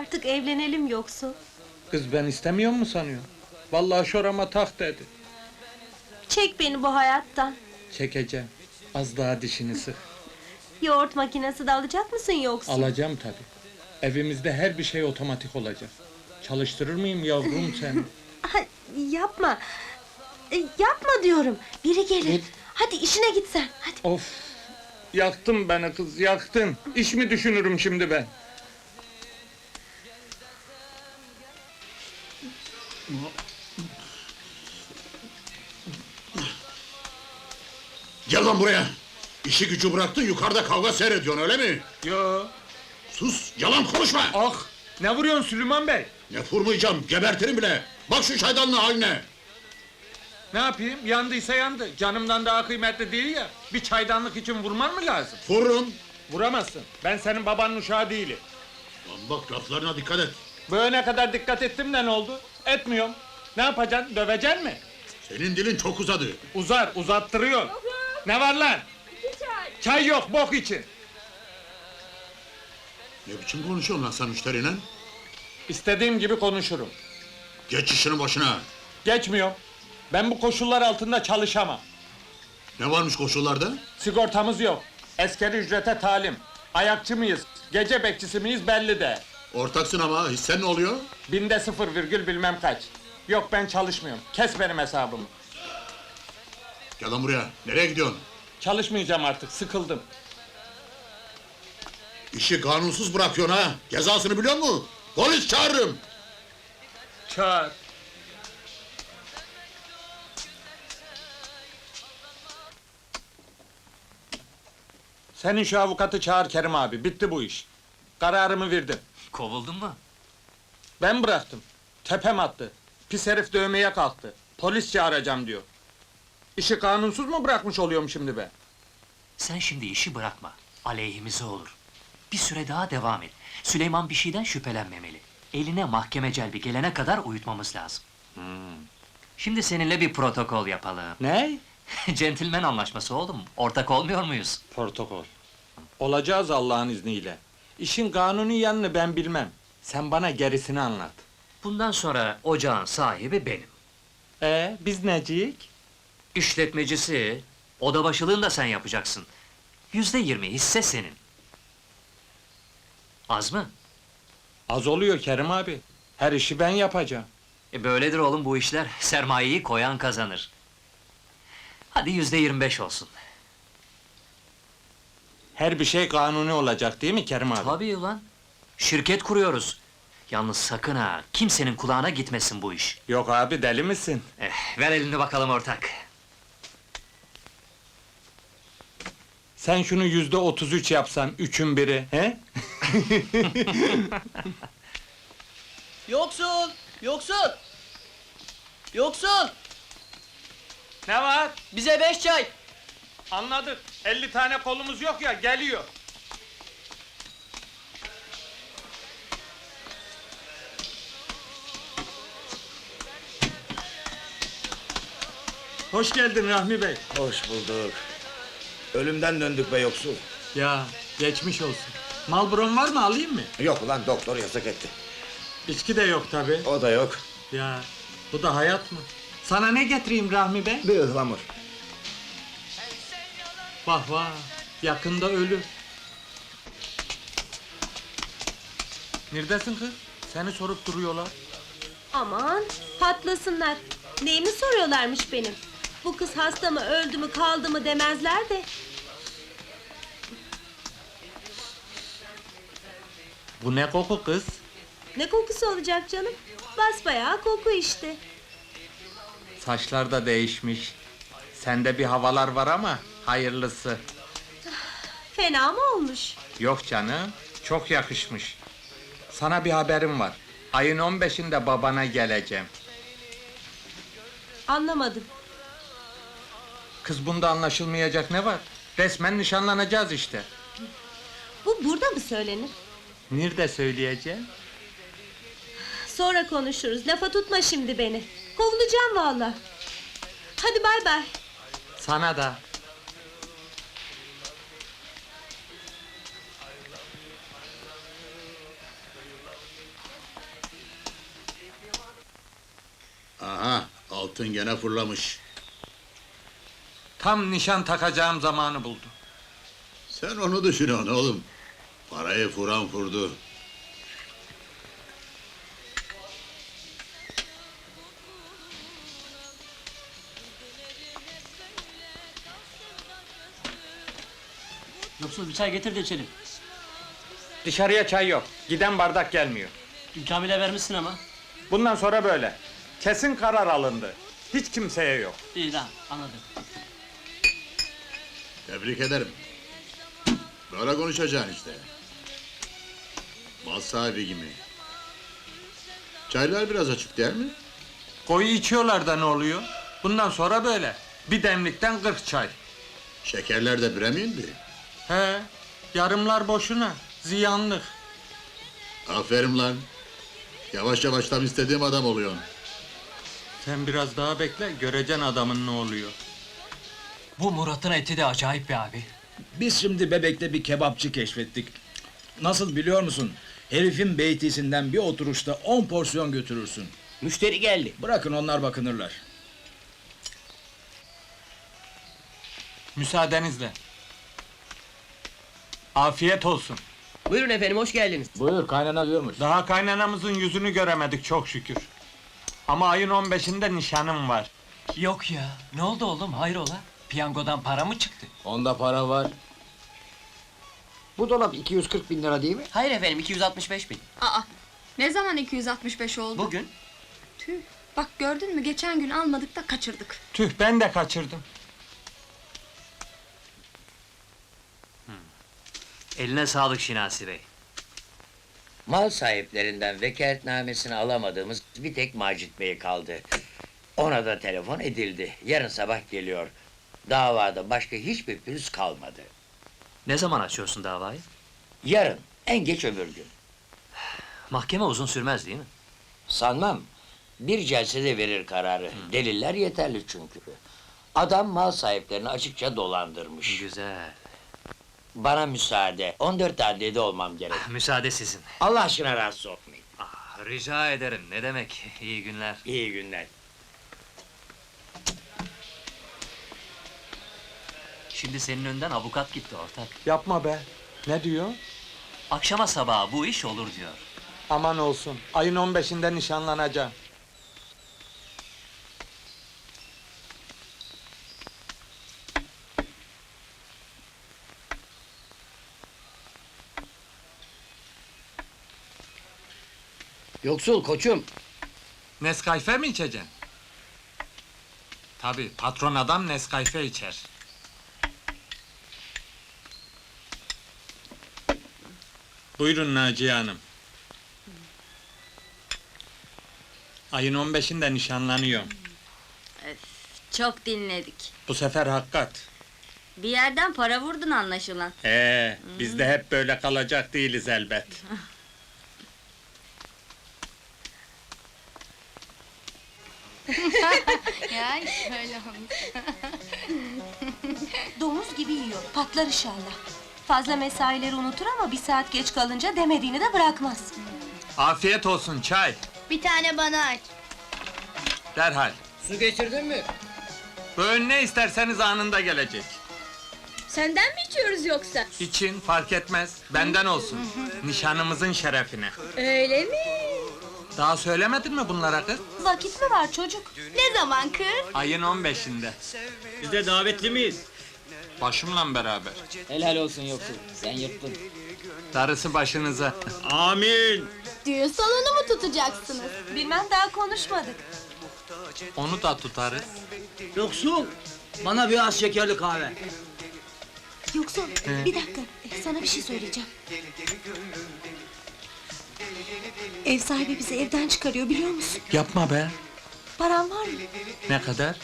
Artık evlenelim yoksa. Kız ben istemiyor mu sanıyor? Vallahi şorama tak dedi. Çek beni bu hayattan. Çekeceğim. Az daha dişini sık. Yoğurt makinesi de alacak mısın yoksa? Alacağım tabi. Evimizde her bir şey otomatik olacak. Çalıştırır mıyım yavrum seni? Ay, yapma. E, yapma diyorum. Biri gelir. Git. Hadi işine git sen. Hadi. of! Yaktın beni kız, yaktın. İş mi düşünürüm şimdi ben? Gel lan buraya. İşi gücü bıraktın yukarıda kavga seyrediyorsun öyle mi? Yo. Sus yalan konuşma. Ah! Ne vuruyorsun Süleyman Bey? Ne vurmayacağım gebertirim bile. Bak şu çaydanlığın haline. Ne yapayım? Yandıysa yandı. Canımdan daha kıymetli değil ya. Bir çaydanlık için vurman mı lazım? Vururum. Vuramazsın. Ben senin babanın uşağı değilim. Lan bak laflarına dikkat et. Böyle ne kadar dikkat ettim de ne oldu? Etmiyorum. Ne yapacaksın? Döveceksin mi? Senin dilin çok uzadı. Uzar, uzattırıyor. Ne var lan? Çay yok, bok için. Ne biçim konuşuyorsun lan sen müşteriyle? İstediğim gibi konuşurum. Geç işinin başına. Geçmiyorum. Ben bu koşullar altında çalışamam. Ne varmış koşullarda? Sigortamız yok. Askeri ücrete talim. Ayakçı mıyız? Gece bekçisi miyiz belli de. Ortaksın ama hissen ne oluyor? Binde sıfır virgül bilmem kaç. Yok ben çalışmıyorum. Kes benim hesabımı. Gel lan buraya. Nereye gidiyorsun? Çalışmayacağım artık. Sıkıldım. İşi kanunsuz bırakıyorsun ha. Cezasını biliyor musun? Polis çağırırım. Çağır. Senin şu avukatı çağır Kerim abi. Bitti bu iş. Kararımı verdim. Kovuldun mu? Ben bıraktım. Tepem attı. Pis herif dövmeye kalktı. Polis çağıracağım diyor. İşi kanunsuz mu bırakmış oluyorum şimdi be? Sen şimdi işi bırakma. Aleyhimize olur. Bir süre daha devam et. Süleyman bir şeyden şüphelenmemeli. Eline mahkeme celbi gelene kadar uyutmamız lazım. Hmm. Şimdi seninle bir protokol yapalım. Ne? Centilmen anlaşması oğlum. Ortak olmuyor muyuz? Protokol. Olacağız Allah'ın izniyle. İşin kanuni yanını ben bilmem. Sen bana gerisini anlat. Bundan sonra ocağın sahibi benim. Ee, biz neciyik? İşletmecisi, oda başılığını da sen yapacaksın. Yüzde yirmi hisse senin. Az mı? Az oluyor Kerim abi. Her işi ben yapacağım. E böyledir oğlum bu işler. Sermayeyi koyan kazanır. Hadi yüzde yirmi beş olsun. Her bir şey kanuni olacak değil mi Kerim abi? Tabii ulan. Şirket kuruyoruz. Yalnız sakın ha, kimsenin kulağına gitmesin bu iş. Yok abi deli misin? Eh, ver elini bakalım ortak. Sen şunu yüzde otuz üç yapsan, üçün biri, he? Yoksul! Yoksul! Yoksul! Ne var? Bize beş çay! Anladık. 50 tane kolumuz yok ya, geliyor. Hoş geldin Rahmi Bey. Hoş bulduk. Ölümden döndük be yoksul. Ya, geçmiş olsun. Malbron var mı, alayım mı? Yok ulan doktor yasak etti. İçki de yok tabi. O da yok. Ya, bu da hayat mı? Sana ne getireyim Rahmi Bey? Bir ıhlamur. Vah vah, yakında ölür. Neredesin kız? Seni sorup duruyorlar. Aman patlasınlar. Neyimi soruyorlarmış benim? Bu kız hasta mı, öldü mü, kaldı mı demezler de. Bu ne koku kız? Ne kokusu olacak canım? Basbayağı koku işte. Saçlar da değişmiş. Sende bir havalar var ama hayırlısı. Fena mı olmuş? Yok canım, çok yakışmış. Sana bir haberim var. Ayın 15'inde babana geleceğim. Anlamadım. Kız bunda anlaşılmayacak ne var? Resmen nişanlanacağız işte. Bu burada mı söylenir? Nerede söyleyeceğim? Sonra konuşuruz. Lafa tutma şimdi beni. Kovulacağım valla. Hadi bay bay. Sana da. Altın gene fırlamış. Tam nişan takacağım zamanı buldu. Sen onu düşünüyorsun oğlum. Parayı furan furdu. Yoksul bir çay getir de içelim. Dışarıya çay yok. Giden bardak gelmiyor. Dün Kamil'e vermişsin ama. Bundan sonra böyle. Kesin karar alındı. Hiç kimseye yok. İyi lan anladım. Tebrik ederim. Böyle konuşacaksın işte. Mal sahibi gibi. Çaylar biraz açık değil mi? Koyu içiyorlar da ne oluyor? Bundan sonra böyle. Bir demlikten 40 çay. Şekerler de bire mi indi? He, yarımlar boşuna. Ziyanlık. Aferin lan. Yavaş yavaş tam istediğim adam oluyorsun. Sen biraz daha bekle, göreceksin adamın ne oluyor. Bu Murat'ın eti de acayip be abi. Biz şimdi Bebek'te bir kebapçı keşfettik. Nasıl biliyor musun? Herifin beytisinden bir oturuşta 10 porsiyon götürürsün. Müşteri geldi. Bırakın onlar bakınırlar. Müsaadenizle. Afiyet olsun. Buyurun efendim hoş geldiniz. Buyur kaynana diyormuş. Daha kaynanamızın yüzünü göremedik çok şükür. Ama ayın 15'inde nişanım var. Yok ya. Ne oldu oğlum hayrola? Piyangodan para mı çıktı? Onda para var. Bu dolap 240 bin lira değil mi? Hayır efendim 265 bin. Aa, ne zaman 265 oldu? Bugün Tüh, bak gördün mü geçen gün almadık da kaçırdık. Tüh ben de kaçırdım. Eline sağlık Şinasi Bey. Mal sahiplerinden vekaletnamesini alamadığımız bir tek Macit Bey kaldı. Ona da telefon edildi. Yarın sabah geliyor. Davada başka hiçbir pürüz kalmadı. Ne zaman açıyorsun davayı? Yarın, en geç öbür gün. Mahkeme uzun sürmez değil mi? Sanmam. Bir celsede verir kararı. Deliller yeterli çünkü. Adam mal sahiplerini açıkça dolandırmış. Güzel. Bana müsaade. 14 tane olmam gerek. Müsaade sizin. Allah aşkına rahatsız olmayın. Ah, rica ederim. Ne demek? İyi günler. İyi günler. Şimdi senin önden avukat gitti ortak. Yapma be. Ne diyor? Akşama sabaha bu iş olur diyor. Aman olsun. Ayın 15'inde nişanlanacağım. Yoksul koçum. Nescafe mi içeceksin? Tabii, patron adam Nescafe içer. Buyurun Naciye Hanım. Ayın 15'inde nişanlanıyorum. Çok dinledik. Bu sefer hakikat. Bir yerden para vurdun anlaşılan. Ee, biz de hep böyle kalacak değiliz elbet. Ya şöyle olmuş. Domuz gibi yiyor, patlar inşallah. Fazla mesaileri unutur ama bir saat geç kalınca demediğini de bırakmaz. Afiyet olsun çay. Bir tane bana aç. Derhal. Su getirdin mi? Böyle ne isterseniz anında gelecek. Senden mi içiyoruz yoksa? İçin fark etmez. Benden olsun. Nişanımızın şerefine. Öyle mi? Daha söylemedin mi bunlara kız? Vakit mi var çocuk? Ne zaman kız? Ayın 15'inde. Biz de davetli miyiz? Başımla beraber. Helal olsun yoksul. Sen yırttın. Darısı başınıza. Amin. Düğün salonu mu tutacaksınız? Bilmem daha konuşmadık. Onu da tutarız. Yoksul. Bana bir az şekerli kahve. Yoksa bir dakika, sana bir şey söyleyeceğim. Ev sahibi bizi evden çıkarıyor biliyor musun? Yapma be. Param var mı? Ne kadar?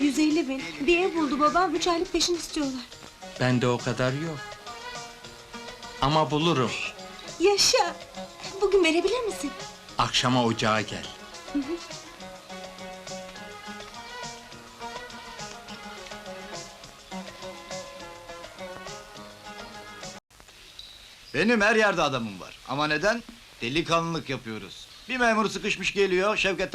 150 bin. Bir ev buldu babam, üç aylık peşin istiyorlar. Bende o kadar yok. Ama bulurum. Yaşa! Bugün verebilir misin? Akşama ocağa gel. Benim her yerde adamım var. Ama neden? Delikanlılık yapıyoruz. Bir memur sıkışmış geliyor, Şevket